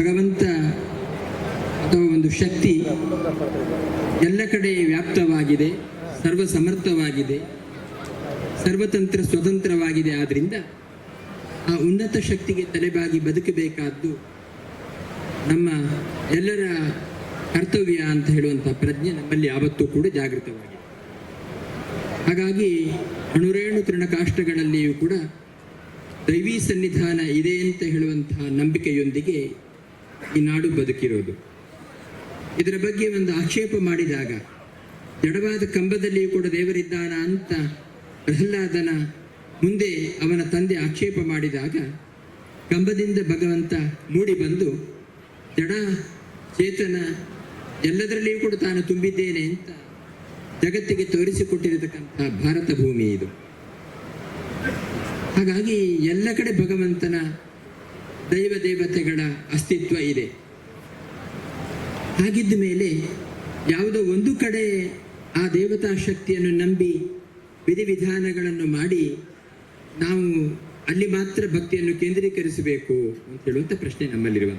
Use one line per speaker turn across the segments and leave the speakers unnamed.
ಭಗವಂತ ಅಥವಾ ಒಂದು ಶಕ್ತಿ ಎಲ್ಲ ಕಡೆ ವ್ಯಾಪ್ತವಾಗಿದೆ ಸರ್ವ ಸಮರ್ಥವಾಗಿದೆ ಸರ್ವತಂತ್ರ ಸ್ವತಂತ್ರವಾಗಿದೆ. ಆದ್ದರಿಂದ ಆ ಉನ್ನತ ಶಕ್ತಿಗೆ ತಲೆಬಾಗಿ ಬದುಕಬೇಕಾದ್ದು ನಮ್ಮ ಎಲ್ಲರ ಕರ್ತವ್ಯ ಅಂತ ಹೇಳುವಂಥ ಪ್ರಜ್ಞೆ ನಮ್ಮಲ್ಲಿ ಯಾವತ್ತೂ ಕೂಡ ಜಾಗೃತವಾಗಿದೆ. ಹಾಗಾಗಿ ಅಣುರೇಣು ತೃಣಕಾಷ್ಟಗಳಲ್ಲಿಯೂ ಕೂಡ ದೈವಿ ಸನ್ನಿಧಾನ ಇದೆ ಅಂತ ಹೇಳುವಂತಹ ನಂಬಿಕೆಯೊಂದಿಗೆ ಈ ನಾಡು ಬದುಕಿರೋದು. ಇದರ ಬಗ್ಗೆ ಒಂದು ಆಕ್ಷೇಪ ಮಾಡಿದಾಗ ಜಡವಾದ ಕಂಬದಲ್ಲಿಯೂ ಕೂಡ ದೇವರಿದ್ದಾನ ಅಂತ ಪ್ರಹ್ಲಾದನ ಮುಂದೆ ಅವನ ತಂದೆ ಆಕ್ಷೇಪ ಮಾಡಿದಾಗ, ಕಂಬದಿಂದ ಭಗವಂತ ಮೂಡಿ ಬಂದು ಜಡ ಚೇತನ, ಎಲ್ಲದರಲ್ಲಿಯೂ ಕೂಡ ತಾನು ತುಂಬಿದ್ದೇನೆ ಅಂತ ಜಗತ್ತಿಗೆ ತೋರಿಸಿಕೊಟ್ಟಿರತಕ್ಕಂಥ ಭಾರತ ಭೂಮಿ ಇದು. ಹಾಗಾಗಿ ಎಲ್ಲ ಕಡೆ ಭಗವಂತನ ದೈವ ದೇವತೆಗಳ ಅಸ್ತಿತ್ವ ಇದೆ. ಹಾಗಿದ್ದ ಮೇಲೆ ಯಾವುದೋ ಒಂದು ಕಡೆ ಆ ದೇವತಾ ಶಕ್ತಿಯನ್ನು ನಂಬಿ ವಿಧಿವಿಧಾನಗಳನ್ನು ಮಾಡಿ ನಾವು ಅಲ್ಲಿ ಮಾತ್ರ ಭಕ್ತಿಯನ್ನು ಕೇಂದ್ರೀಕರಿಸಬೇಕು ಅಂತ ಹೇಳುವಂಥ ಪ್ರಶ್ನೆ ನಮ್ಮಲ್ಲಿರುವ.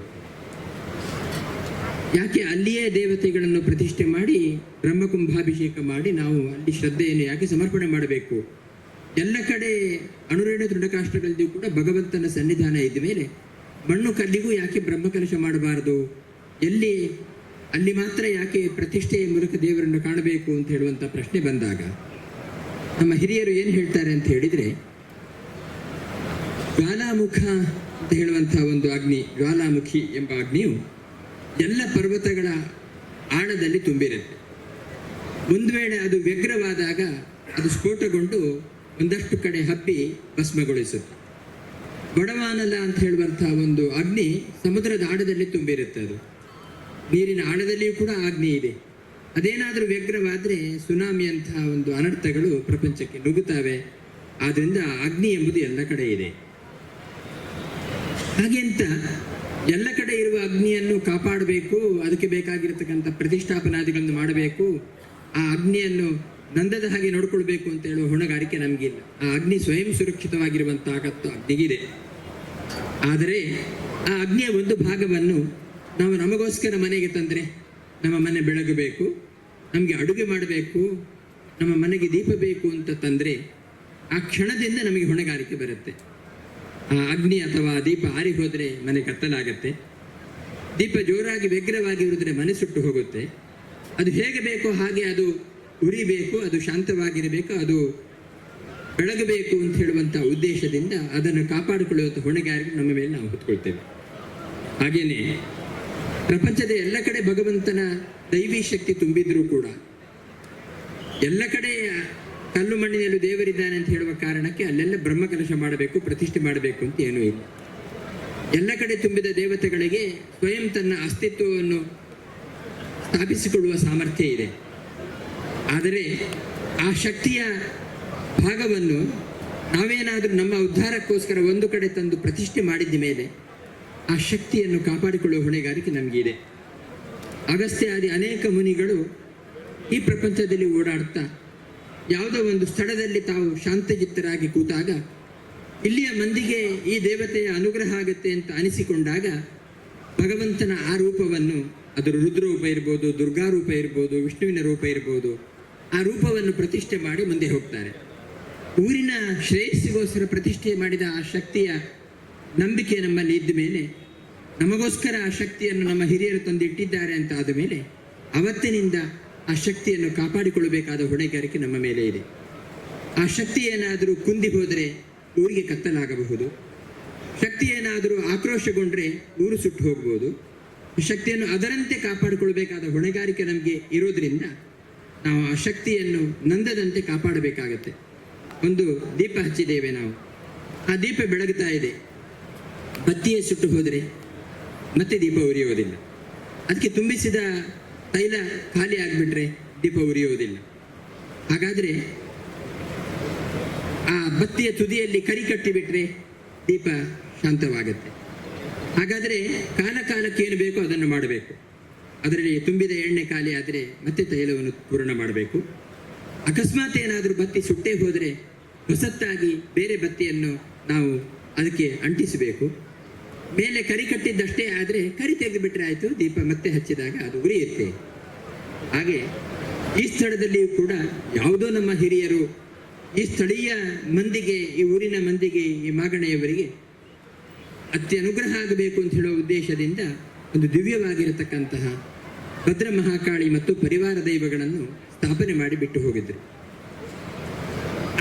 ಯಾಕೆ ಅಲ್ಲಿಯೇ ದೇವತೆಗಳನ್ನು ಪ್ರತಿಷ್ಠೆ ಮಾಡಿ ಬ್ರಹ್ಮಕುಂಭಾಭಿಷೇಕ ಮಾಡಿ ನಾವು ಅಲ್ಲಿ ಶ್ರದ್ಧೆಯನ್ನು ಯಾಕೆ ಸಮರ್ಪಣೆ ಮಾಡಬೇಕು? ಎಲ್ಲ ಕಡೆ ಅನುರೇಣ ದೃಢಕಾಷ್ಟಗಳಲ್ಲಿಯೂ ಕೂಡ ಭಗವಂತನ ಸನ್ನಿಧಾನ ಇದ್ದ ಮೇಲೆ ಮಣ್ಣು ಕಲ್ಲಿಗೂ ಯಾಕೆ ಬ್ರಹ್ಮಕಲಶ ಮಾಡಬಾರದು? ಎಲ್ಲಿ, ಅಲ್ಲಿ ಮಾತ್ರ ಯಾಕೆ ಪ್ರತಿಷ್ಠೆಯ ಮೂಲಕ ದೇವರನ್ನು ಕಾಣಬೇಕು ಅಂತ ಹೇಳುವಂಥ ಪ್ರಶ್ನೆ ಬಂದಾಗ, ನಮ್ಮ ಹಿರಿಯರು ಏನು ಹೇಳ್ತಾರೆ ಅಂತ ಹೇಳಿದರೆ, ಜ್ವಾಲಾಮುಖ ಅಂತ ಹೇಳುವಂಥ ಒಂದು ಅಗ್ನಿ, ಜ್ವಾಲಾಮುಖಿ ಎಂಬ ಅಗ್ನಿಯು ಎಲ್ಲ ಪರ್ವತಗಳ ಆಳದಲ್ಲಿ ತುಂಬಿರುತ್ತೆ. ಒಂದು ವೇಳೆ ಅದು ವ್ಯಗ್ರವಾದಾಗ ಅದು ಸ್ಫೋಟಗೊಂಡು ಒಂದಷ್ಟು ಕಡೆ ಹಬ್ಬಿ ಭಸ್ಮಗೊಳಿಸುತ್ತೆ. ಬಡವಾನಲ ಅಂತ ಹೇಳುವಂತಹ ಒಂದು ಅಗ್ನಿ ಸಮುದ್ರದ ಆಡದಲ್ಲಿ ತುಂಬಿರುತ್ತೆ ಅದು. ನೀರಿನ ಆಳದಲ್ಲಿಯೂ ಕೂಡ ಅಗ್ನಿ ಇದೆ. ಅದೇನಾದರೂ ವ್ಯಗ್ರವಾದರೆ ಸುನಾಮಿ ಅಂತಹ ಒಂದು ಅನರ್ಥಗಳು ಪ್ರಪಂಚಕ್ಕೆ ನುಗ್ಗುತ್ತವೆ. ಆದ್ರಿಂದ ಅಗ್ನಿ ಎಂಬುದು ಎಲ್ಲ ಕಡೆ ಇದೆ. ಹಾಗೆಂತ ಎಲ್ಲ ಕಡೆ ಇರುವ ಅಗ್ನಿಯನ್ನು ಕಾಪಾಡಬೇಕು, ಅದಕ್ಕೆ ಬೇಕಾಗಿರತಕ್ಕಂಥ ಪ್ರತಿಷ್ಠಾಪನಾದಿಗಳನ್ನು ಮಾಡಬೇಕು. ಆ ಅಗ್ನಿಯನ್ನು ನಂದದ ಹಾಗೆ ನೋಡ್ಕೊಳ್ಬೇಕು ಅಂತ ಹೇಳುವ ಹೊಣೆಗಾರಿಕೆ ನಮಗಿಲ್ಲ. ಆ ಅಗ್ನಿ ಸ್ವಯಂ ಸುರಕ್ಷಿತವಾಗಿರುವಂತಹ ಅಗ್ನಿಗಿದೆ. ಆದರೆ ಆ ಅಗ್ನಿಯ ಒಂದು ಭಾಗವನ್ನು ನಾವು ನಮಗೋಸ್ಕರ ಮನೆಗೆ ತಂದರೆ ನಮ್ಮ ಮನೆ ಬೆಳಗಬೇಕು, ನಮಗೆ ಅಡುಗೆ ಮಾಡಬೇಕು, ನಮ್ಮ ಮನೆಗೆ ದೀಪ ಬೇಕು ಅಂತ ತಂದರೆ ಆ ಕ್ಷಣದಿಂದ ನಮಗೆ ಹೊಣೆಗಾರಿಕೆ ಬರುತ್ತೆ. ಆ ಅಗ್ನಿ ಅಥವಾ ದೀಪ ಆರಿ ಹೋದರೆ ಮನೆ ಕತ್ತಲಾಗತ್ತೆ. ದೀಪ ಜೋರಾಗಿ ವ್ಯಗ್ರವಾಗಿ ಇರುದ್ರೆ ಮನೆ ಸುಟ್ಟು ಹೋಗುತ್ತೆ. ಅದು ಹೇಗೆ ಬೇಕೋ ಹಾಗೆ ಅದು ಉರಿಬೇಕು, ಅದು ಶಾಂತವಾಗಿರಬೇಕು, ಅದು ಬೆಳಗಬೇಕು ಅಂತ ಹೇಳುವಂಥ ಉದ್ದೇಶದಿಂದ ಅದನ್ನು ಕಾಪಾಡಿಕೊಳ್ಳುವಂಥ ಹೊಣೆಗಾರಿಕೆ ನಮ್ಮ ಮೇಲೆ ನಾವು ಹೊತ್ಕೊಳ್ತೇವೆ. ಹಾಗೇನೆ ಪ್ರಪಂಚದ ಎಲ್ಲ ಕಡೆ ಭಗವಂತನ ದೈವಿ ಶಕ್ತಿ ತುಂಬಿದ್ರೂ ಕೂಡ ಎಲ್ಲ ಕಡೆ ಕಲ್ಲು ಮಣ್ಣಿನಲ್ಲೂ ದೇವರಿದ್ದಾನೆ ಅಂತ ಹೇಳುವ ಕಾರಣಕ್ಕೆ ಅಲ್ಲೆಲ್ಲ ಬ್ರಹ್ಮಕಲಶ ಮಾಡಬೇಕು, ಪ್ರತಿಷ್ಠೆ ಮಾಡಬೇಕು ಅಂತ ಏನೂ ಇಲ್ಲ. ಎಲ್ಲ ಕಡೆ ತುಂಬಿದ ದೇವತೆಗಳಿಗೆ ಸ್ವಯಂ ತನ್ನ ಅಸ್ತಿತ್ವವನ್ನು ಸ್ಥಾಪಿಸಿಕೊಳ್ಳುವ ಸಾಮರ್ಥ್ಯ ಇದೆ. ಆದರೆ ಆ ಶಕ್ತಿಯ ಭಾಗವನ್ನು ನಾವೇನಾದರೂ ನಮ್ಮ ಉದ್ಧಾರಕ್ಕೋಸ್ಕರ ಒಂದು ಕಡೆ ತಂದು ಪ್ರತಿಷ್ಠೆ ಮಾಡಿದ ಮೇಲೆ ಆ ಶಕ್ತಿಯನ್ನು ಕಾಪಾಡಿಕೊಳ್ಳುವ ಹೊಣೆಗಾರಿಕೆ ನಮಗಿದೆ. ಅಗಸ್ತ್ಯಾದಿ ಅನೇಕ ಮುನಿಗಳು ಈ ಪ್ರಪಂಚದಲ್ಲಿ ಓಡಾಡ್ತಾ ಯಾವುದೋ ಒಂದು ಸ್ಥಳದಲ್ಲಿ ತಾವು ಶಾಂತಚಿತ್ತರಾಗಿ ಕೂತಾಗ ಇಲ್ಲಿಯ ಮಂದಿಗೆ ಈ ದೇವತೆಯ ಅನುಗ್ರಹ ಆಗುತ್ತೆ ಅಂತ ಅನಿಸಿಕೊಂಡಾಗ ಭಗವಂತನ ಆ ರೂಪವನ್ನು ಅದರ ರುದ್ರರೂಪ ಇರ್ಬೋದು ದುರ್ಗಾ ರೂಪ ಇರ್ಬೋದು, ವಿಷ್ಣುವಿನ ರೂಪ ಇರ್ಬೋದು ಆ ರೂಪವನ್ನು ಪ್ರತಿಷ್ಠೆ ಮಾಡಿ ಮುಂದೆ ಹೋಗ್ತಾರೆ. ಊರಿನ ಶ್ರೇಯಸ್ಸಿಗೋಸ್ಕರ ಪ್ರತಿಷ್ಠೆ ಮಾಡಿದ ಆ ಶಕ್ತಿಯ ನಂಬಿಕೆ ನಮ್ಮಲ್ಲಿ ಇದ್ದ ಮೇಲೆ, ನಮಗೋಸ್ಕರ ಆ ಶಕ್ತಿಯನ್ನು ನಮ್ಮ ಹಿರಿಯರು ತಂದಿಟ್ಟಿದ್ದಾರೆ ಅಂತ ಆದ ಮೇಲೆ, ಅವತ್ತಿನಿಂದ ಆ ಶಕ್ತಿಯನ್ನು ಕಾಪಾಡಿಕೊಳ್ಳಬೇಕಾದ ಹೊಣೆಗಾರಿಕೆ ನಮ್ಮ ಮೇಲೆ ಇದೆ. ಆ ಶಕ್ತಿ ಏನಾದರೂ ಕುಂದಿ ಹೋದರೆ ಊರಿಗೆ ಕತ್ತಲಾಗಬಹುದು. ಶಕ್ತಿ ಏನಾದರೂ ಆಕ್ರೋಶಗೊಂಡ್ರೆ ಊರು ಸುಟ್ಟು ಹೋಗ್ಬೋದು. ಶಕ್ತಿಯನ್ನು ಅದರಂತೆ ಕಾಪಾಡಿಕೊಳ್ಳಬೇಕಾದ ಹೊಣೆಗಾರಿಕೆ ನಮಗೆ ಇರೋದ್ರಿಂದ ನಾವು ಆ ಶಕ್ತಿಯನ್ನು ನಂದದಂತೆ ಕಾಪಾಡಬೇಕಾಗತ್ತೆ. ಒಂದು ದೀಪ ಹಚ್ಚಿದ್ದೇವೆ ನಾವು. ಆ ದೀಪ ಬೆಳಗುತ್ತಾ ಇದೆ. ಬತ್ತಿಯೇ ಸುಟ್ಟು ಹೋದರೆ ಮತ್ತೆ ದೀಪ ಉರಿಯೋದಿಲ್ಲ ಅದಕ್ಕೆ ತುಂಬಿಸಿದ ತೈಲ ಖಾಲಿ ಆಗಿಬಿಟ್ರೆ ದೀಪ ಉರಿಯೋದಿಲ್ಲ ಹಾಗಾದರೆ ಆ ಬತ್ತಿಯ ತುದಿಯಲ್ಲಿ ಕರಿ ಕಟ್ಟಿಬಿಟ್ರೆ ದೀಪ ಶಾಂತವಾಗುತ್ತೆ. ಹಾಗಾದರೆ ಕಾಲ ಕಾಲಕ್ಕೆ ಏನು ಬೇಕೋ ಅದನ್ನು ಮಾಡಬೇಕು. ಅದರಲ್ಲಿ ತುಂಬಿದ ಎಣ್ಣೆ ಖಾಲಿ ಆದರೆ ಮತ್ತೆ ತೈಲವನ್ನು ಪೂರ್ಣ ಮಾಡಬೇಕು. ಅಕಸ್ಮಾತ್ ಏನಾದರೂ ಬತ್ತಿ ಸುಟ್ಟೇ ಹೋದರೆ ಹೊಸತ್ತಾಗಿ ಬೇರೆ ಬತ್ತಿಯನ್ನು ನಾವು ಅದಕ್ಕೆ ಅಂಟಿಸಬೇಕು. ಮೇಲೆ ಕರಿ ಕಟ್ಟಿದ್ದಷ್ಟೇ ಆದರೆ ಕರಿ ತೆಗೆದುಬಿಟ್ರೆ ಆಯಿತು, ದೀಪ ಮತ್ತೆ ಹಚ್ಚಿದಾಗ ಅದು ಉರಿಯುತ್ತೆ. ಹಾಗೆ ಈ ಸ್ಥಳದಲ್ಲಿಯೂ ಕೂಡ ಯಾವುದೋ ನಮ್ಮ ಹಿರಿಯರು ಈ ಸ್ಥಳೀಯ ಮಂದಿಗೆ, ಈ ಊರಿನ ಮಂದಿಗೆ, ಈ ಮಾಗಣೆಯವರಿಗೆ ಅತ್ಯ ಅನುಗ್ರಹ ಆಗಬೇಕು ಅಂತ ಹೇಳುವ ಉದ್ದೇಶದಿಂದ ಒಂದು ದಿವ್ಯವಾಗಿರತಕ್ಕಂತಹ ಭದ್ರ ಮಹಾಕಾಳಿ ಮತ್ತು ಪರಿವಾರ ದೈವಗಳನ್ನು ಸ್ಥಾಪನೆ ಮಾಡಿ ಬಿಟ್ಟು ಹೋಗಿದ್ರು.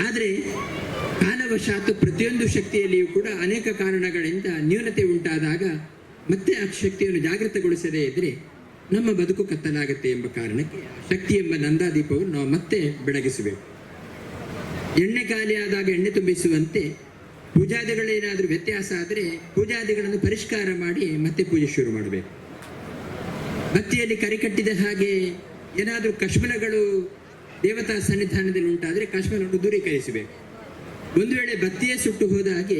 ಆದರೆ ಕಾಲವಶಾತ್ ಪ್ರತಿಯೊಂದು ಶಕ್ತಿಯಲ್ಲಿಯೂ ಕೂಡ ಅನೇಕ ಕಾರಣಗಳಿಂದ ನ್ಯೂನತೆ ಉಂಟಾದಾಗ ಮತ್ತೆ ಆ ಶಕ್ತಿಯನ್ನು ಜಾಗೃತಗೊಳಿಸದೇ ಇದ್ರೆ ನಮ್ಮ ಬದುಕು ಕತ್ತಲಾಗುತ್ತೆ ಎಂಬ ಕಾರಣಕ್ಕೆ ಶಕ್ತಿ ಎಂಬ ನಂದಾದೀಪವನ್ನು ನಾವು ಮತ್ತೆ ಬೆಳಗಿಸಬೇಕು. ಎಣ್ಣೆ ಖಾಲಿಯಾದಾಗ ಎಣ್ಣೆ ತುಂಬಿಸುವಂತೆ ಪೂಜಾದಿಗಳೇನಾದರೂ ವ್ಯತ್ಯಾಸ ಆದರೆ ಪೂಜಾದಿಗಳನ್ನು ಪರಿಷ್ಕಾರ ಮಾಡಿ ಮತ್ತೆ ಪೂಜೆ ಶುರು ಮಾಡಬೇಕು. ಬತ್ತಿಯಲ್ಲಿ ಕರಿಕಟ್ಟಿದ ಹಾಗೆ ಏನಾದರೂ ಕಶ್ಮಲಗಳು ದೇವತಾ ಸನ್ನಿಧಾನದಲ್ಲಿ ಉಂಟಾದರೆ ಕಾಶ್ಮೀರವನ್ನು ದೂರೀಕರಿಸಬೇಕು. ಒಂದು ವೇಳೆ ಬತ್ತಿಯೇ ಸುಟ್ಟು ಹೋದ ಹಾಗೆ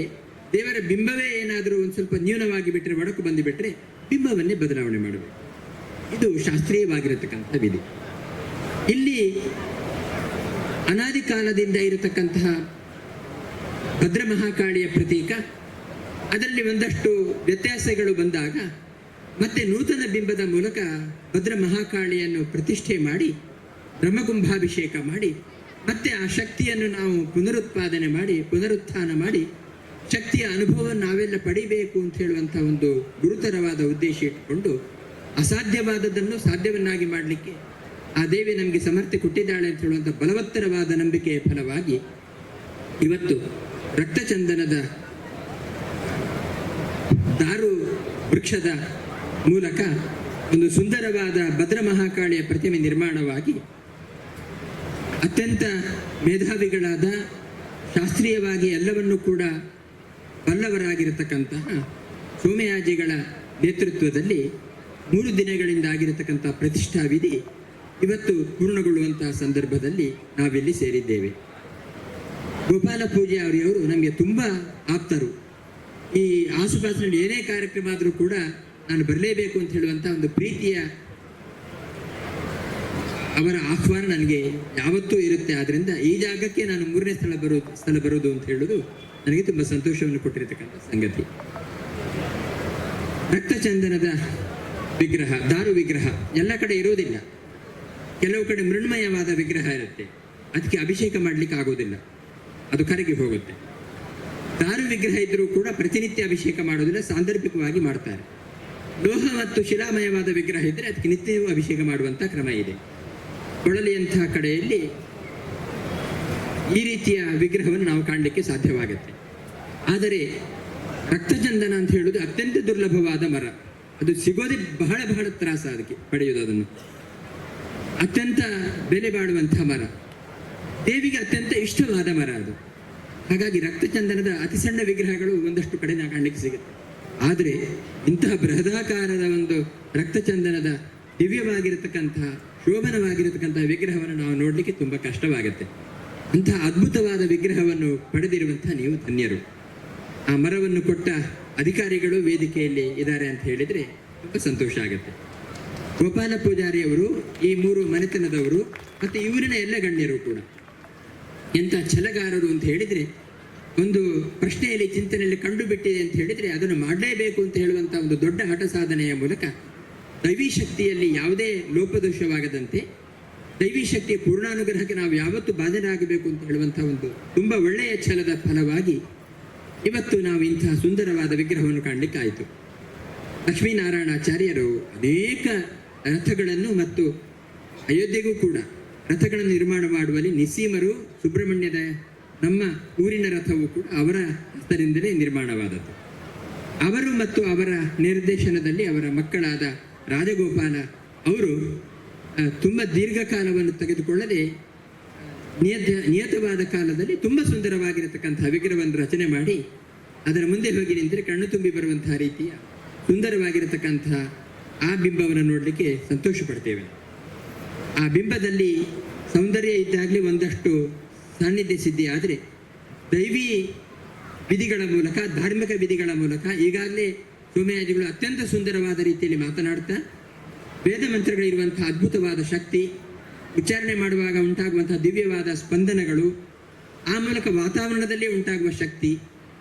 ದೇವರ ಬಿಂಬವೇ ಏನಾದರೂ ಒಂದು ಸ್ವಲ್ಪ ನ್ಯೂನವಾಗಿ ಬಿಟ್ಟರೆ ಒಡಕು ಬಂದು ಬಿಟ್ಟರೆ ಬಿಂಬವನ್ನೇ ಬದಲಾವಣೆ ಮಾಡಬೇಕು. ಇದು ಶಾಸ್ತ್ರೀಯವಾಗಿರತಕ್ಕಂಥ ವಿಧಿ. ಇಲ್ಲಿ ಅನಾದಿ ಕಾಲದಿಂದ ಇರತಕ್ಕಂತಹ ಭದ್ರ ಮಹಾಕಾಳಿಯ ಪ್ರತೀಕ, ಅದರಲ್ಲಿ ಒಂದಷ್ಟು ವ್ಯತ್ಯಾಸಗಳು ಬಂದಾಗ ಮತ್ತೆ ನೂತನ ಬಿಂಬದ ಮೂಲಕ ಭದ್ರ ಮಹಾಕಾಳಿಯನ್ನು ಪ್ರತಿಷ್ಠೆ ಮಾಡಿ ಬ್ರಹ್ಮಕುಂಭಾಭಿಷೇಕ ಮಾಡಿ, ಮತ್ತೆ ಆ ಶಕ್ತಿಯನ್ನು ನಾವು ಪುನರುತ್ಪಾದನೆ ಮಾಡಿ, ಪುನರುತ್ಥಾನ ಮಾಡಿ, ಶಕ್ತಿಯ ಅನುಭವ ನಾವೆಲ್ಲ ಪಡಿಬೇಕು ಅಂತ ಹೇಳುವಂಥ ಒಂದು ಗುರುತರವಾದ ಉದ್ದೇಶ ಇಟ್ಟುಕೊಂಡು ಅಸಾಧ್ಯವಾದದ್ದನ್ನು ಸಾಧ್ಯವನ್ನಾಗಿ ಮಾಡಲಿಕ್ಕೆ ಆ ದೇವಿ ನಮಗೆ ಸಮರ್ಥಿ ಕೊಟ್ಟಿದ್ದಾಳೆ ಅಂತ ಹೇಳುವಂಥ ಬಲವತ್ತರವಾದ ನಂಬಿಕೆಯ ಫಲವಾಗಿ ಇವತ್ತು ರಕ್ತಚಂದನದ ದಾರು ವೃಕ್ಷದ ಮೂಲಕ ಒಂದು ಸುಂದರವಾದ ಭದ್ರ ಮಹಾಕಾಳಿಯ ಪ್ರತಿಮೆ ನಿರ್ಮಾಣವಾಗಿ ಅತ್ಯಂತ ಮೇಧಾವಿಗಳಾದ ಶಾಸ್ತ್ರೀಯವಾಗಿ ಎಲ್ಲವನ್ನೂ ಕೂಡ ಬಲ್ಲವರಾಗಿರತಕ್ಕಂತಹ ಸೋಮಯಾಜಿಗಳ ನೇತೃತ್ವದಲ್ಲಿ ಮೂರು ದಿನಗಳಿಂದ ಆಗಿರತಕ್ಕಂಥ ಪ್ರತಿಷ್ಠಾ ವಿಧಿ ಇವತ್ತು ಪೂರ್ಣಗೊಳ್ಳುವಂತಹ ಸಂದರ್ಭದಲ್ಲಿ ನಾವಿಲ್ಲಿ ಸೇರಿದ್ದೇವೆ. ಗೋಪಾಲ ಪೂಜೆ ಅವರಿಯವರು ನಮಗೆ ತುಂಬ ಆಪ್ತರು. ಈ ಆಸುಪಾಸಿನಲ್ಲಿ ಏನೇ ಕಾರ್ಯಕ್ರಮ ಆದರೂ ಕೂಡ ನಾನು ಬರಲೇಬೇಕು ಅಂತ ಹೇಳುವಂಥ ಒಂದು ಪ್ರೀತಿಯ ಅವರ ಆಹ್ವಾನ ನನಗೆ ಯಾವತ್ತೂ ಇರುತ್ತೆ. ಆದ್ರಿಂದ ಈ ಜಾಗಕ್ಕೆ ನಾನು ಮೂರನೇ ಸ್ಥಳ ಬರೋದು ಸ್ಥಳ ಬರೋದು ಅಂತ ಹೇಳೋದು ನನಗೆ ತುಂಬ ಸಂತೋಷವನ್ನು ಕೊಟ್ಟಿರತಕ್ಕಂಥ ಸಂಗತಿ. ರಕ್ತಚಂದನದ ವಿಗ್ರಹ, ದಾರು ವಿಗ್ರಹ, ಎಲ್ಲ ಕಡೆ ಇರೋದಿಲ್ಲ ಕೆಲವು ಕಡೆ ಮೃಣ್ಮಯವಾದ ವಿಗ್ರಹ ಇರುತ್ತೆ. ಅದಕ್ಕೆ ಅಭಿಷೇಕ ಮಾಡ್ಲಿಕ್ಕೆ ಆಗೋದಿಲ್ಲ ಅದು ಕರಗಿ ಹೋಗುತ್ತೆ. ದಾರು ವಿಗ್ರಹ ಇದ್ರೂ ಕೂಡ ಪ್ರತಿನಿತ್ಯ ಅಭಿಷೇಕ ಮಾಡೋದಿಲ್ಲ, ಸಾಂದರ್ಭಿಕವಾಗಿ ಮಾಡ್ತಾರೆ. ಲೋಹ ಮತ್ತು ಶಿಲಾಮಯವಾದ ವಿಗ್ರಹ ಇದ್ದರೆ ಅದಕ್ಕೆ ನಿತ್ಯವೂ ಅಭಿಷೇಕ ಮಾಡುವಂಥ ಕ್ರಮ ಇದೆ. ಕೊಳಲಿಯಂತಹ ಕಡೆಯಲ್ಲಿ ಈ ರೀತಿಯ ವಿಗ್ರಹವನ್ನು ನಾವು ಕಾಣಲಿಕ್ಕೆ ಸಾಧ್ಯವಾಗುತ್ತೆ. ಆದರೆ ರಕ್ತಚಂದನ ಅಂತ ಹೇಳುವುದು ಅತ್ಯಂತ ದುರ್ಲಭವಾದ ಮರ. ಅದು ಸಿಗೋದೇ ಬಹಳ ಬಹಳ ತ್ರಾಸ ಅದಕ್ಕೆ ಪಡೆಯುವುದು ಅದನ್ನು. ಅತ್ಯಂತ ಬೆಲೆ ಬಾಳುವಂತಹ ಮರ. ದೇವಿಗೆ ಅತ್ಯಂತ ಇಷ್ಟವಾದ ಮರ ಅದು. ಹಾಗಾಗಿ ರಕ್ತಚಂದನದ ಅತಿ ಸಣ್ಣ ವಿಗ್ರಹಗಳು ಒಂದಷ್ಟು ಕಡೆ ನಾವು ಕಾಣಲಿಕ್ಕೆ ಸಿಗುತ್ತೆ. ಆದರೆ ಇಂತಹ ಬೃಹದಾಕಾರದ ಒಂದು ರಕ್ತಚಂದನದ ದಿವ್ಯವಾಗಿರತಕ್ಕಂತಹ ಶೋಭನವಾಗಿರತಕ್ಕಂತಹ ವಿಗ್ರಹವನ್ನು ನಾವು ನೋಡಲಿಕ್ಕೆ ತುಂಬ ಕಷ್ಟವಾಗುತ್ತೆ. ಅಂತಹ ಅದ್ಭುತವಾದ ವಿಗ್ರಹವನ್ನು ಪಡೆದಿರುವಂತಹ ನೀವು ಧನ್ಯರು. ಆ ಮರವನ್ನು ಕೊಟ್ಟ ಅಧಿಕಾರಿಗಳು ವೇದಿಕೆಯಲ್ಲಿ ಇದ್ದಾರೆ ಅಂತ ಹೇಳಿದರೆ ತುಂಬ ಸಂತೋಷ ಆಗುತ್ತೆ. ಗೋಪಾಲ ಪೂಜಾರಿಯವರು, ಈ ಮೂರು ಮನೆತನದವರು ಮತ್ತು ಇವರಿನ ಎಲ್ಲ ಗಣ್ಯರು ಕೂಡ. ಎಂಥ ಛಲಗಾರರು ಅಂತ ಹೇಳಿದರೆ, ಒಂದು ಪ್ರಶ್ನೆಯಲ್ಲಿ ಚಿಂತನೆಯಲ್ಲಿ ಕಂಡುಬಿಟ್ಟಿದೆ ಅಂತ ಹೇಳಿದರೆ ಅದನ್ನು ಮಾಡಲೇಬೇಕು ಅಂತ ಹೇಳುವಂಥ ಒಂದು ದೊಡ್ಡ ಹಠ ಸಾಧನೆಯ ಮೂಲಕ ದೈವಿ ಶಕ್ತಿಯಲ್ಲಿ ಯಾವುದೇ ಲೋಪದೋಷವಾಗದಂತೆ ದೈವಿ ಶಕ್ತಿಯ ಪೂರ್ಣಾನುಗ್ರಹಕ್ಕೆ ನಾವು ಯಾವತ್ತು ಬಾಧನಾಗಬೇಕು ಅಂತ ಹೇಳುವಂಥ ಒಂದು ತುಂಬ ಒಳ್ಳೆಯ ಛಲದ ಫಲವಾಗಿ ಇವತ್ತು ನಾವು ಇಂತಹ ಸುಂದರವಾದ ವಿಗ್ರಹವನ್ನು ಕಾಣಲಿಕ್ಕಾಯಿತು ಲಕ್ಷ್ಮೀನಾರಾಯಣಾಚಾರ್ಯರು ಅನೇಕ ರಥಗಳನ್ನು ಮತ್ತು ಅಯೋಧ್ಯೆಗೂ ಕೂಡ ರಥಗಳನ್ನು ನಿರ್ಮಾಣ ಮಾಡುವಲ್ಲಿ ನಿಸೀಮರು, ಸುಬ್ರಹ್ಮಣ್ಯದ ನಮ್ಮ ಊರಿನ ರಥವು ಕೂಡ ಅವರ ಹಸ್ತರಿಂದಲೇ ನಿರ್ಮಾಣವಾದದ್ದು. ಅವರು ಮತ್ತು ಅವರ ನಿರ್ದೇಶನದಲ್ಲಿ ಅವರ ಮಕ್ಕಳಾದ ರಾಜಗೋಪಾಲ ಅವರು ತುಂಬ ದೀರ್ಘಕಾಲವನ್ನು ತೆಗೆದುಕೊಳ್ಳದೆ, ನಿಯತ, ನಿಯತವಾದ ಕಾಲದಲ್ಲಿ ತುಂಬ ಸುಂದರವಾಗಿರತಕ್ಕಂತಹ ವಿಗ್ರಹವನ್ನು ರಚನೆ ಮಾಡಿ, ಅದರ ಮುಂದೆ ಹೋಗಿ ನಿಂತರೆ, ಕಣ್ಣು ತುಂಬಿ ಬರುವಂತಹ ರೀತಿಯ ಸುಂದರವಾಗಿರತಕ್ಕಂತಹ ಆ ಬಿಂಬವನ್ನು ನೋಡಲಿಕ್ಕೆ ಸಂತೋಷ ಪಡ್ತೇವೆ ಆ ಬಿಂಬದಲ್ಲಿ ಸೌಂದರ್ಯ ಇದ್ದಾಗಲೇ ಒಂದಷ್ಟು ಸಾನ್ನಿಧ್ಯ ಸಿದ್ಧಿ ಆದರೆ ದೈವಿ ವಿಧಿಗಳ ಮೂಲಕ, ಧಾರ್ಮಿಕ ವಿಧಿಗಳ ಮೂಲಕ ಈಗಾಗಲೇ ಸೋಮಯಾಜಿಗಳು ಅತ್ಯಂತ ಸುಂದರವಾದ ರೀತಿಯಲ್ಲಿ ಮಾತನಾಡ್ತಾ ವೇದ ಮಂತ್ರಗಳಿರುವಂತಹ ಅದ್ಭುತವಾದ ಶಕ್ತಿ, ಉಚ್ಚಾರಣೆ ಮಾಡುವಾಗ ಉಂಟಾಗುವಂತಹ ದಿವ್ಯವಾದ ಸ್ಪಂದನಗಳು, ಆ ಮೂಲಕ ವಾತಾವರಣದಲ್ಲಿ ಉಂಟಾಗುವ ಶಕ್ತಿ,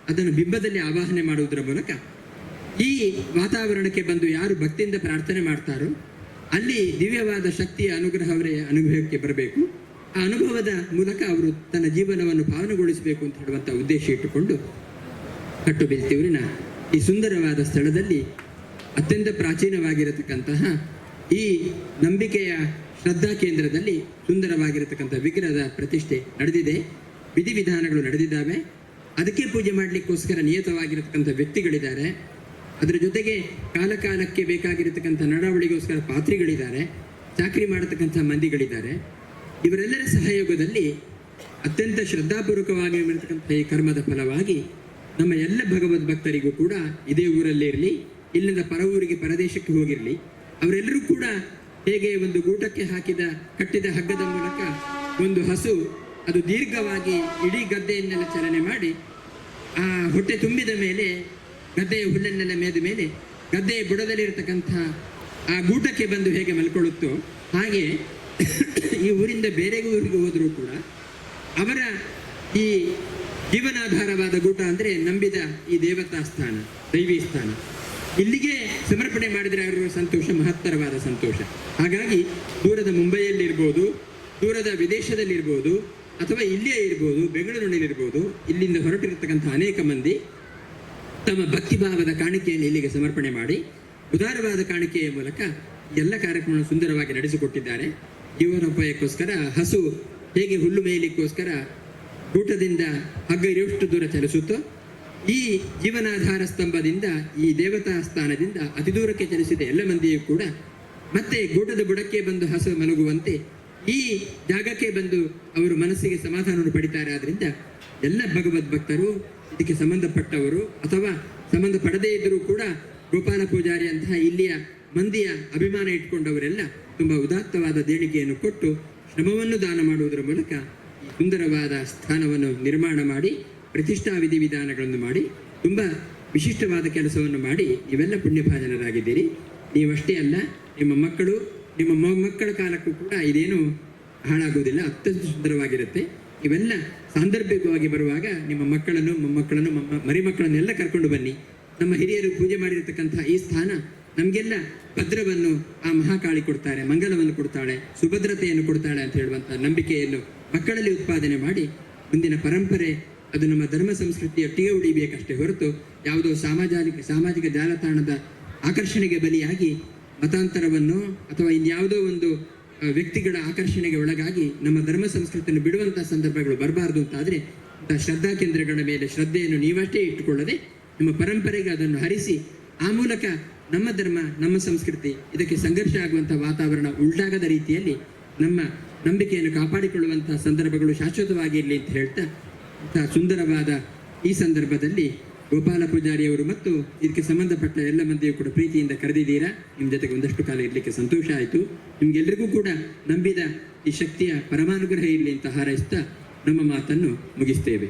ಅದನ್ನು ಬಿಂಬದಲ್ಲಿ ಆವಾಹನೆ ಮಾಡುವುದರ ಮೂಲಕ. ಈ ವಾತಾವರಣಕ್ಕೆ ಬಂದು ಯಾರು ಭಕ್ತಿಯಿಂದ ಪ್ರಾರ್ಥನೆ ಮಾಡ್ತಾರೋ, ಅಲ್ಲಿ ದಿವ್ಯವಾದ ಶಕ್ತಿಯ ಅನುಗ್ರಹ ಅವರೇ ಅನುಭವಕ್ಕೆ ಬರಬೇಕು. ಆ ಅನುಭವದ ಮೂಲಕ ಅವರು ತನ್ನ ಜೀವನವನ್ನು ಪಾವನಗೊಳಿಸಬೇಕು ಅಂತ ಹೇಳುವಂಥ ಉದ್ದೇಶ ಇಟ್ಟುಕೊಂಡು ಕಟ್ಟು ಬೆಳ್ತಿಯೂರಿನ ಈ ಸುಂದರವಾದ ಸ್ಥಳದಲ್ಲಿ ಅತ್ಯಂತ ಪ್ರಾಚೀನವಾಗಿರತಕ್ಕಂತಹ ಈ ನಂಬಿಕೆಯ ಶ್ರದ್ಧಾ ಕೇಂದ್ರದಲ್ಲಿ ಸುಂದರವಾಗಿರತಕ್ಕಂಥ ವಿಗ್ರಹದ ಪ್ರತಿಷ್ಠೆ ನಡೆದಿದೆ. ವಿಧಿವಿಧಾನಗಳು ನಡೆದಿದ್ದಾವೆ. ಅದಕ್ಕೆ ಪೂಜೆ ಮಾಡಲಿಕ್ಕೋಸ್ಕರ ನಿಯತವಾಗಿರತಕ್ಕಂಥ ವ್ಯಕ್ತಿಗಳಿದ್ದಾರೆ. ಅದರ ಜೊತೆಗೆ ಕಾಲಕಾಲಕ್ಕೆ ಬೇಕಾಗಿರತಕ್ಕಂಥ ನಡಾವಳಿಗೋಸ್ಕರ ಪಾತ್ರಿಗಳಿದ್ದಾರೆ. ಚಾಕರಿ ಮಾಡತಕ್ಕಂಥ ಮಂದಿಗಳಿದ್ದಾರೆ. ಇವರೆಲ್ಲರ ಸಹಯೋಗದಲ್ಲಿ ಅತ್ಯಂತ ಶ್ರದ್ಧಾಪೂರ್ವಕವಾಗಿ ಮಾಡಿರ್ತಕ್ಕಂಥ ಈ ಕರ್ಮದ ಫಲವಾಗಿ ನಮ್ಮ ಎಲ್ಲ ಭಗವದ್ ಭಕ್ತರಿಗೂ ಕೂಡ ಇದೇ ಊರಲ್ಲೇ ಇರಲಿ, ಇಲ್ಲಿಂದ ಪರ ಪರದೇಶಕ್ಕೆ ಹೋಗಿರಲಿ. ಅವರೆಲ್ಲರೂ ಕೂಡ ಹೇಗೆ ಒಂದು ಗೂಟಕ್ಕೆ ಹಾಕಿದ, ಕಟ್ಟಿದ ಹಗ್ಗದ ಮೂಲಕ ಒಂದು ಹಸು, ಅದು ದೀರ್ಘವಾಗಿ ಇಡೀ ಗದ್ದೆಯನ್ನೆಲ್ಲ ಚಲನೆ ಮಾಡಿ, ಆ ಹೊಟ್ಟೆ ತುಂಬಿದ ಮೇಲೆ, ಗದ್ದೆಯ ಹುಲ್ಲನ್ನೆಲ್ಲ ಮೇದ ಮೇಲೆ, ಗದ್ದೆಯ ಬುಡದಲ್ಲಿರತಕ್ಕಂಥ ಆ ಗೂಟಕ್ಕೆ ಬಂದು ಹೇಗೆ ಮಲ್ಕೊಳ್ಳುತ್ತೋ ಹಾಗೆ ಈ ಊರಿಂದ ಬೇರೆ ಊರಿಗೆ ಹೋದರೂ ಕೂಡ ಅವರ ಈ ಜೀವನಾಧಾರವಾದ ಗೂಟ ಅಂದರೆ ನಂಬಿದ ಈ ದೇವತಾ ಸ್ಥಾನ ದೈವಿ ಸ್ಥಾನ. ಇಲ್ಲಿಗೆ ಸಮರ್ಪಣೆ ಮಾಡಿದರೆ ಅವರ ಸಂತೋಷ? ಮಹತ್ತರವಾದ ಸಂತೋಷ. ಹಾಗಾಗಿ ದೂರದ ಮುಂಬೈಯಲ್ಲಿರ್ಬೋದು, ದೂರದ ವಿದೇಶದಲ್ಲಿರ್ಬೋದು, ಅಥವಾ ಇಲ್ಲೇ ಇರ್ಬೋದು, ಬೆಂಗಳೂರಿನಲ್ಲಿರ್ಬೋದು, ಇಲ್ಲಿಂದ ಹೊರಟಿರತಕ್ಕಂಥ ಅನೇಕ ಮಂದಿ ತಮ್ಮ ಭಕ್ತಿಭಾವದ ಕಾಣಿಕೆಯನ್ನು ಇಲ್ಲಿಗೆ ಸಮರ್ಪಣೆ ಮಾಡಿ, ಉದಾರವಾದ ಕಾಣಿಕೆಯ ಮೂಲಕ ಎಲ್ಲ ಕಾರ್ಯಕ್ರಮವನ್ನು ಸುಂದರವಾಗಿ ನಡೆಸಿಕೊಟ್ಟಿದ್ದಾರೆ. ಜೀವನೋಪಾಯಕ್ಕೋಸ್ಕರ ಹಸು ಹೇಗೆ ಹುಲ್ಲು ಮೇಯಲಿಕ್ಕೋಸ್ಕರ ಹಗ್ಗ ಇರುವಷ್ಟು ದೂರ ಚಲಿಸುತ್ತೋ, ಈ ಜೀವನಾಧಾರ ಸ್ತಂಭದಿಂದ, ಈ ದೇವತಾ ಸ್ಥಾನದಿಂದ ಅತಿ ದೂರಕ್ಕೆ ಚಲಿಸಿದ ಎಲ್ಲ ಮಂದಿಯೂ ಕೂಡ ಮತ್ತೆ ಗೂಟದ ಬುಡಕ್ಕೆ ಬಂದು ಹಸು ಮಲಗುವಂತೆ, ಈ ಜಾಗಕ್ಕೆ ಬಂದು ಅವರು ಮನಸ್ಸಿಗೆ ಸಮಾಧಾನವನ್ನು ಪಡಿತಾರೆ. ಆದ್ರಿಂದ ಎಲ್ಲ ಭಗವದ್ ಭಕ್ತರು, ಇದಕ್ಕೆ ಸಂಬಂಧಪಟ್ಟವರು ಅಥವಾ ಸಂಬಂಧ ಪಡದೇ ಇದ್ದರೂ ಕೂಡ ಗೋಪಾಲ ಪೂಜಾರಿ ಅಂತಹ ಇಲ್ಲಿಯ ಮಂದಿಯ ಅಭಿಮಾನ ಇಟ್ಕೊಂಡವರೆಲ್ಲ ತುಂಬಾ ಉದಾತ್ತವಾದ ದೇಣಿಗೆಯನ್ನು ಕೊಟ್ಟು ಶ್ರಮವನ್ನು ದಾನ ಮಾಡುವುದರ ಮೂಲಕ ಸುಂದರವಾದ ಸ್ಥಾನವನ್ನು ನಿರ್ಮಾಣ ಮಾಡಿ, ಪ್ರತಿಷ್ಠಾ ವಿಧಿವಿಧಾನಗಳನ್ನು ಮಾಡಿ, ತುಂಬಾ ವಿಶಿಷ್ಟವಾದ ಕೆಲಸವನ್ನು ಮಾಡಿ ನೀವೆಲ್ಲ ಪುಣ್ಯಭಾಜನರಾಗಿದ್ದೀರಿ. ನೀವಷ್ಟೇ ಅಲ್ಲ, ನಿಮ್ಮ ಮಕ್ಕಳು, ನಿಮ್ಮ ಮಕ್ಕಳ ಕಾಲಕ್ಕೂ ಕೂಡ ಇದೇನು ಹಾಳಾಗುವುದಿಲ್ಲ ಅತ್ಯಂತ ಸುಂದರವಾಗಿರುತ್ತೆ. ಇವೆಲ್ಲ ಸಾಂದರ್ಭಿಕವಾಗಿ ಬರುವಾಗ ನಿಮ್ಮ ಮಕ್ಕಳನ್ನು, ಮೊಮ್ಮಕ್ಕಳನ್ನು ಮರಿ ಮಕ್ಕಳನ್ನೆಲ್ಲ ಕರ್ಕೊಂಡು ಬನ್ನಿ. ನಮ್ಮ ಹಿರಿಯರು ಪೂಜೆ ಮಾಡಿರತಕ್ಕಂತಹ ಈ ಸ್ಥಾನ ನಮಗೆಲ್ಲ ಭದ್ರವನ್ನು ಆ ಮಹಾಕಾಳಿ ಕೊಡ್ತಾರೆ, ಮಂಗಲವನ್ನು ಕೊಡ್ತಾಳೆ, ಸುಭದ್ರತೆಯನ್ನು ಕೊಡ್ತಾಳೆ ಅಂತ ಹೇಳುವಂತಹ ನಂಬಿಕೆಯನ್ನು ಮಕ್ಕಳಲ್ಲಿ ಉತ್ಪಾದನೆ ಮಾಡಿ ಮುಂದಿನ ಪರಂಪರೆ ಅದು ನಮ್ಮ ಧರ್ಮ ಸಂಸ್ಕೃತಿಯ ಟಿಗೆ ಉಳಿಬೇಕಷ್ಟೇ ಹೊರತು ಯಾವುದೋ ಸಾಮಾಜಿಕ ಸಾಮಾಜಿಕ ಜಾಲತಾಣದ ಆಕರ್ಷಣೆಗೆ ಬಲಿಯಾಗಿ ಮತಾಂತರವನ್ನು ಅಥವಾ ಇನ್ಯಾವುದೋ ಒಂದು ವ್ಯಕ್ತಿಗಳ ಆಕರ್ಷಣೆಗೆ ಒಳಗಾಗಿ ನಮ್ಮ ಧರ್ಮ ಸಂಸ್ಕೃತಿಯನ್ನು ಬಿಡುವಂತಹ ಸಂದರ್ಭಗಳು ಬರಬಾರದು ಅಂತಾದ್ರೆ ಆದರೆ ಶ್ರದ್ಧಾ ಕೇಂದ್ರಗಳ ಮೇಲೆ ಶ್ರದ್ಧೆಯನ್ನು ನೀವಷ್ಟೇ ಇಟ್ಟುಕೊಳ್ಳದೆ ನಿಮ್ಮ ಪರಂಪರೆಗೆ ಅದನ್ನು ಹರಿಸಿ ಆ ಮೂಲಕ ನಮ್ಮ ಧರ್ಮ, ನಮ್ಮ ಸಂಸ್ಕೃತಿ, ಇದಕ್ಕೆ ಸಂಘರ್ಷ ಆಗುವಂತಹ ವಾತಾವರಣ ಉಂಟಾಗದ ರೀತಿಯಲ್ಲಿ ನಮ್ಮ ನಂಬಿಕೆಯನ್ನು ಕಾಪಾಡಿಕೊಳ್ಳುವಂತಹ ಸಂದರ್ಭಗಳು ಶಾಶ್ವತವಾಗಿರಲಿ ಅಂತ ಹೇಳ್ತಾ ಸುಂದರವಾದ ಈ ಸಂದರ್ಭದಲ್ಲಿ ಗೋಪಾಲ ಪೂಜಾರಿಯವರು ಮತ್ತು ಇದಕ್ಕೆ ಸಂಬಂಧಪಟ್ಟ ಎಲ್ಲ ಮಂದಿಯು ಕೂಡ ಪ್ರೀತಿಯಿಂದ ಕರೆದಿದ್ದೀರಾ? ನಿಮ್ಮ ಜೊತೆಗೆ ಒಂದಷ್ಟು ಕಾಲ ಇರಲಿಕ್ಕೆ ಸಂತೋಷ ಆಯಿತು. ನಿಮ್ಗೆಲ್ರಿಗೂ ಕೂಡ ನಂಬಿದ ಈ ಶಕ್ತಿಯ ಪರಮಾನುಗ್ರಹ ಇರಲಿ ಅಂತ ಹಾರೈಸ್ತಾ ನಮ್ಮ ಮಾತನ್ನು ಮುಗಿಸ್ತೇವೆ.